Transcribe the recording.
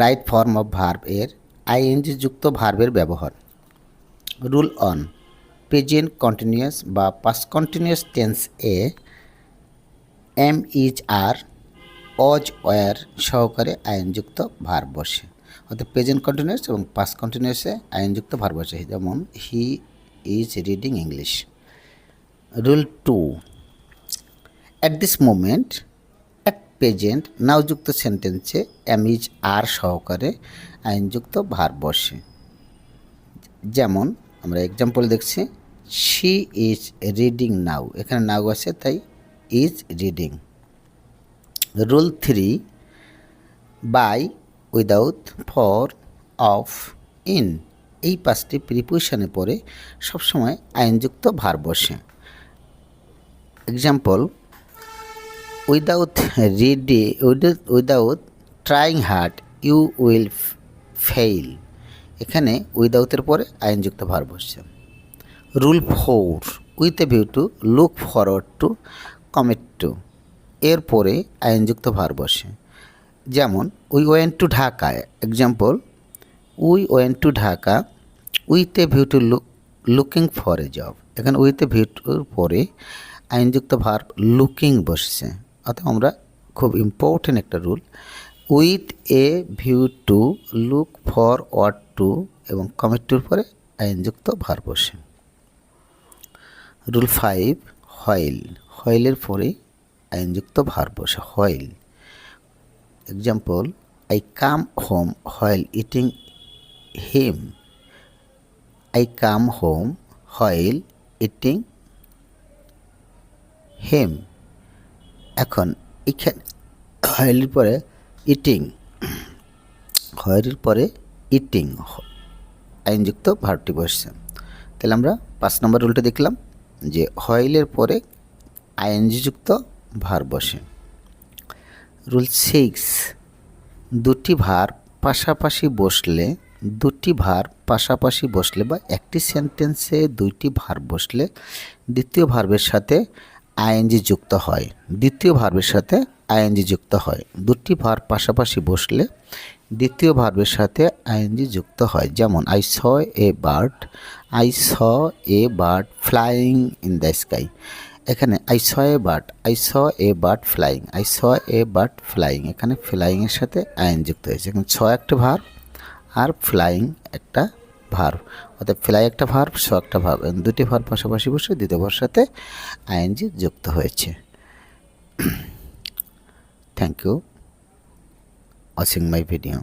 Right form of verb এর ING যুক্ত ভার্বের ব্যবহার। রুল অন প্রেজেন্ট কন্টিনিউয়াস বা past continuous tense A am is are was were সহকারে আইনযুক্ত ভার বসে। অর্থাৎ প্রেজেন্ট কন্টিনিউয়াস এবং পাস কন্টিনিউয়াসে আইনযুক্ত ভার বসে। যেমন he is reading English rule two at this moment present নাওযুক্ত সেন্টেন্সে ইজ আর সহকারে আইনযুক্ত ভার বসে। যেমন আমরা এক্সাম্পল দেখছি শি ইজ রিডিং নাও এখানে নাও আছে, তাই is reading rule three by without for of in এই পাঁচটি প্রিপোজিশনে পরে সবসময় আইনযুক্ত ভার বসে। Example without ready without trying hard you will fail এখানে উইদাউটের পরে আইনযুক্ত ভার বসছে। Rule four with a view to look forward to commit to এর পরে আইনযুক্ত ভার বসে। যেমন we went to Dhaka example we went to Dhaka with a view to look looking for a job এখানে উইথ এ ভিউ ভিউর পরে আইনযুক্ত ভার লুকিং বসছে। অর্থাৎ আমরা খুব ইম্পর্টেন্ট একটা rule with a view to look forward to এবং কমিট টুর পরে আইনযুক্ত ভার বসে। রুল ফাইভ হয়েল হয়েলের পরে আইনযুক্ত ভার বসে while example I come home while eating him I come home while eating hem এখন এখানে হয়েলের পরে ইটিং হয়েলের পরে ইটিং আইনযুক্ত ভার্বটি বসছে। তাহলে আমরা পাঁচ নম্বর রুলটা দেখলাম যে হয়েলের পরে আইএনজিযুক্ত ভার বসে। রুল সিক্স, দুটি ভার পাশাপাশি বসলে, দুটি ভার পাশাপাশি বসলে বা একটি সেন্টেন্সে দুইটি ভার বসলে দ্বিতীয় ভার্বের সাথে আইএনজি যুক্ত হয়। দ্বিতীয় ভার্বের সাথে আইএনজি যুক্ত হয়। দুটি ভার পাশাপাশি বসলে দ্বিতীয় ভার্বের সাথে আইএনজি যুক্ত হয়। যেমন I saw a bird I saw a bird flying in the sky এখানে I saw a bird I saw a bird flying I saw a bird flying এখানে ফ্লাইংয়ের সাথে আইন যুক্ত হয়েছে। এখানে ছ একটা ভার আর ফ্লাইং একটা ভার অর্থাৎ ফ্লাই একটা ভার্ভ শো একটা ভার দুটি ভার্ভ পাশাপাশি বসে দ্বিতীয় ভার সাথে আইএনজি যুক্ত হয়েছে। Thank you watching my video